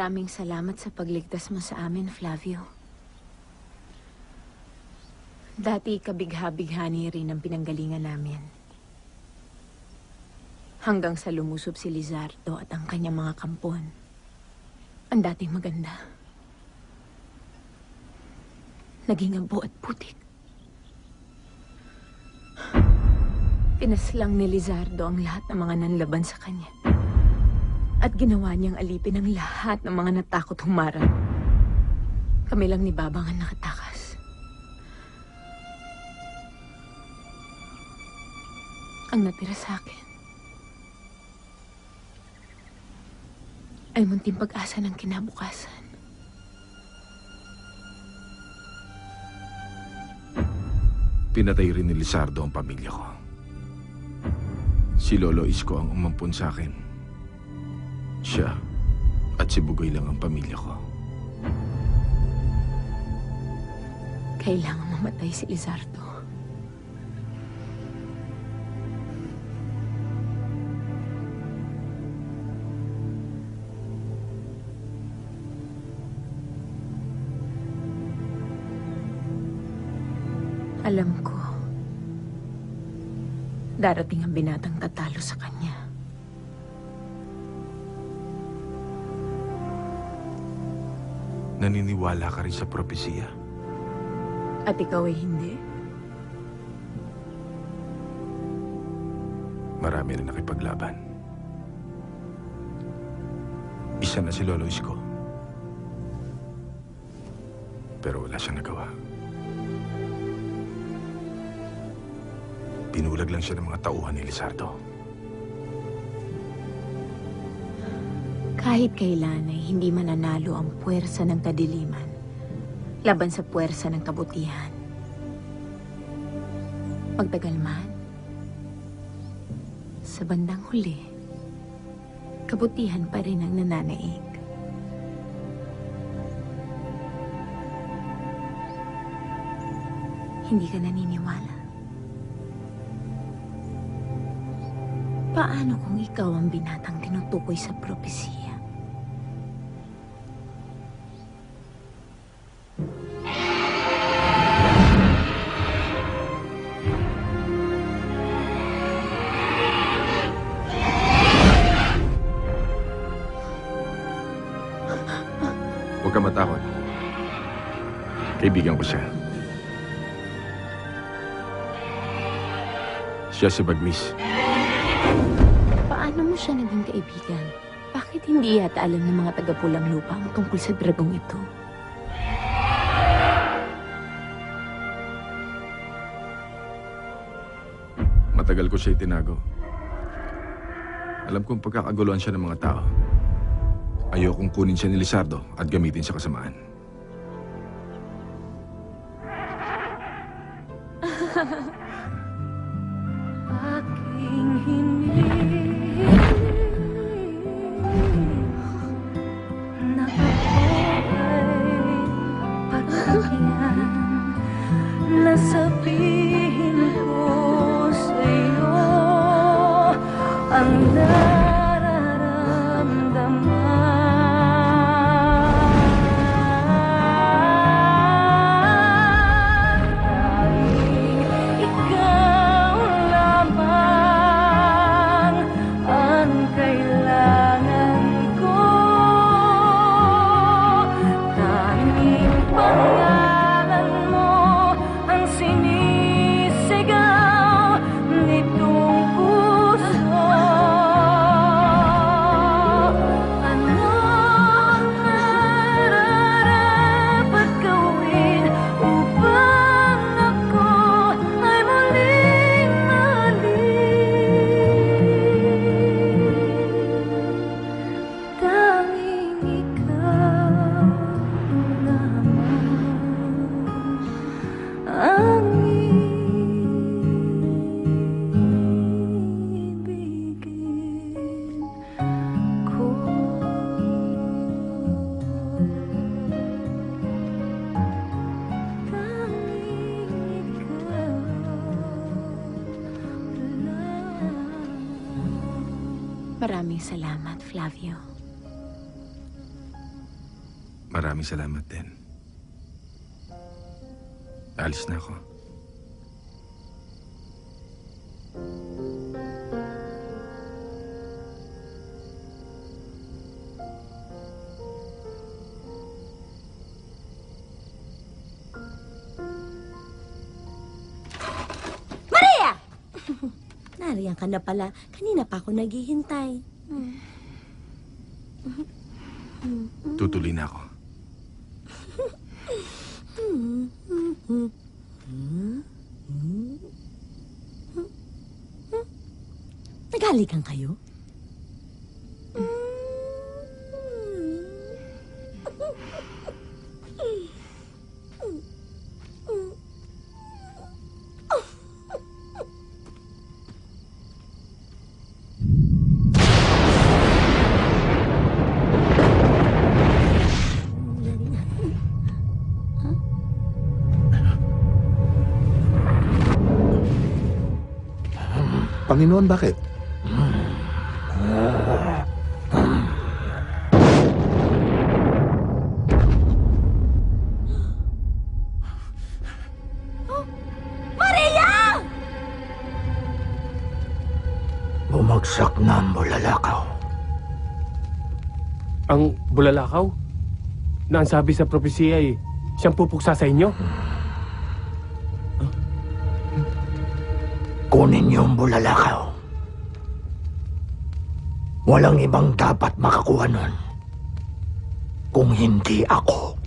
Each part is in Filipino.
Maraming salamat sa pagligtas mo sa amin, Flavio. Dati kabigha-bighani rin ang pinanggalingan namin. Hanggang sa lumusob si Lizardo at ang kanyang mga kampon. Ang dating maganda. Naging abo at putik. Pinaslang ni Lizardo ang lahat ng mga nanlaban sa kanya. At ginawa niyang alipin ang lahat ng mga natakot humarang. Kami lang ni Babang ang nakatakas. Ang natira sa akin ay munting pag-asa ng kinabukasan. Pinatay rin ni Lizardo ang pamilya ko. Si Lolo Isko ang umampun sa akin. Siya at si Bugoy lang ang pamilya ko. Kailangan mamatay si Lizardo. Alam ko, darating ang binatang tatalo sa kanya. Naniniwala ka rin sa propesiya. At ikaw ay hindi. Marami na nakipaglaban. Isa na si Lolo Isko. Pero wala siyang nagawa. Pinulag lang siya ng mga tauhan ni Lizardo. Kahit kailan ay hindi mananalo ang puwersa ng kadiliman laban sa puwersa ng kabutihan. Pagtagal man, sa bandang huli, kabutihan pa rin ang nananaig. Hindi ka naniniwala? Paano kung ikaw ang binatang tinutukoy sa propesiya? Kaibigan ko siya. Siya si Bagwis. Paano mo siya naging kaibigan? Bakit hindi yata alam ng mga taga-pulang lupa ang tungkol sa dragong ito? Matagal ko siya itinago. Alam kong pagkakaguluhan siya ng mga tao. Ayokong kunin siya ni Lizardo at gamitin sa kasamaan. Maraming salamat, Flavio. Maraming salamat din. Alis na ako. Nariyan ka na pala. Kanina pa ako naghihintay. Tutuloy na ako. Nagalikan kayo? Panginoon, bakit? Maria! Bumagsak na ang bulalakaw. Ang bulalakaw? Na ang sabi sa propesiya ay siyang pupuksa sa inyo? Kunin niyo ang bulalakaw. Walang ibang dapat makakuha nun. Kung hindi ako.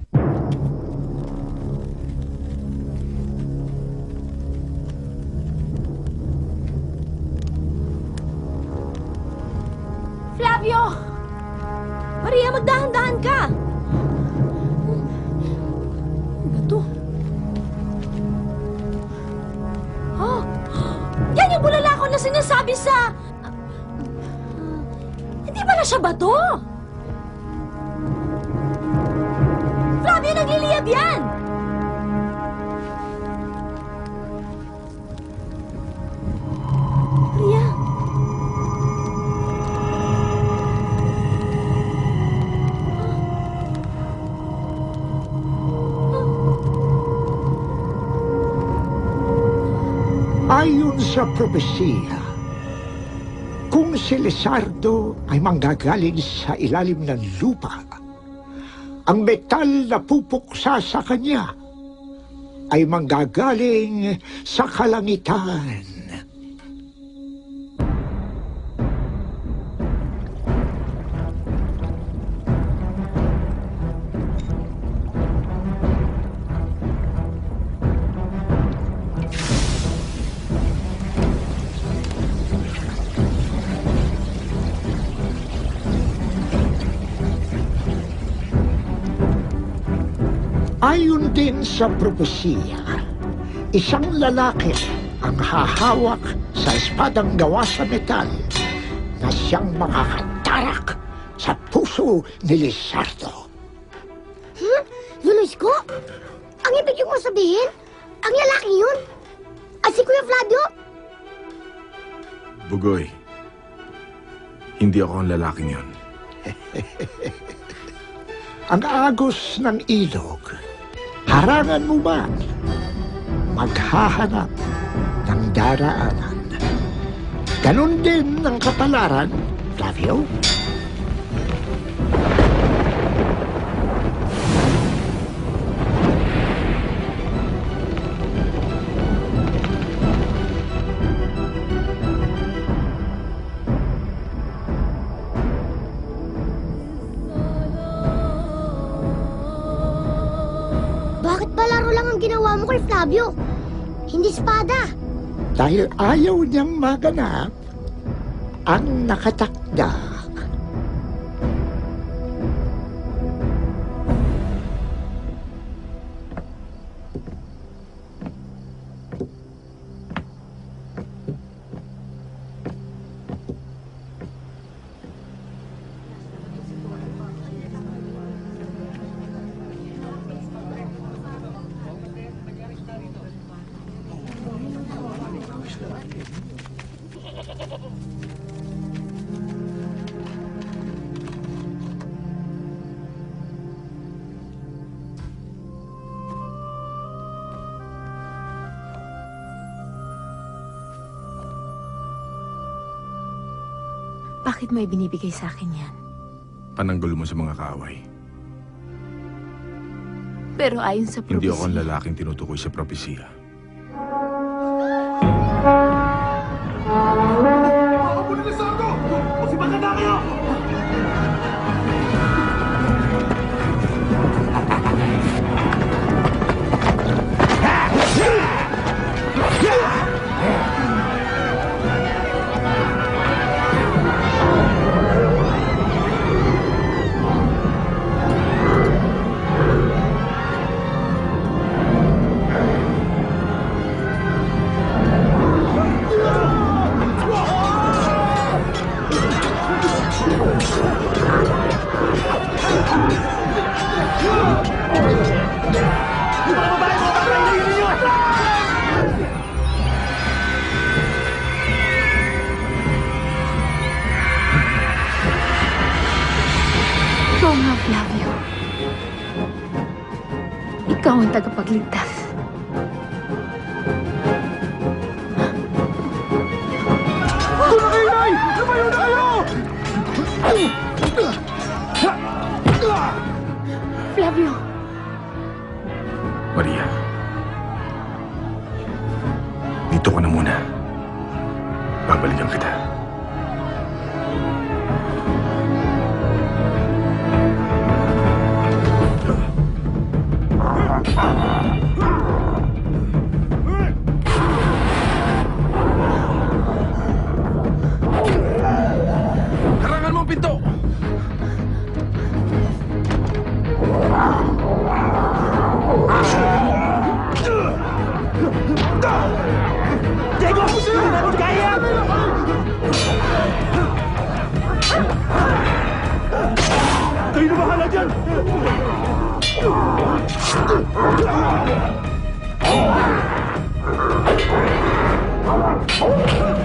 Siya bato! Flavio, nagliliyab yan! Maria! Ayon sa propesiya, kung si Lizardo ay manggagaling sa ilalim ng lupa, ang metal na pupuksa sa kanya ay manggagaling sa kalangitan. Din sa propesiya, isang lalaki ang hahawak sa espadang gawa sa metal na siyang makakatarak sa puso ni Lizardo. Luloy ko? Ang ibig yung sabihin? Ang lalaki yun? Ay, si Kuya Flavio? Bugoy, hindi ako ang lalaking yon. Ang agos ng ilog, harangan mo ba? Maghahanap ng daraanan. Ganon din ang kapalaran, Flavio. Bakit mo kay Flavio? Hindi espada. Dahil ayaw niyang maganap ang nakatakda. Bakit mo ibinibigay sa akin yan? Pananggol mo sa mga kaaway. Pero ayon sa Hindi ako ang propesya, lalaking tinutukoy sa propesiya. Ikaw ang tagapagligtas. Flavio, Maria. Oh!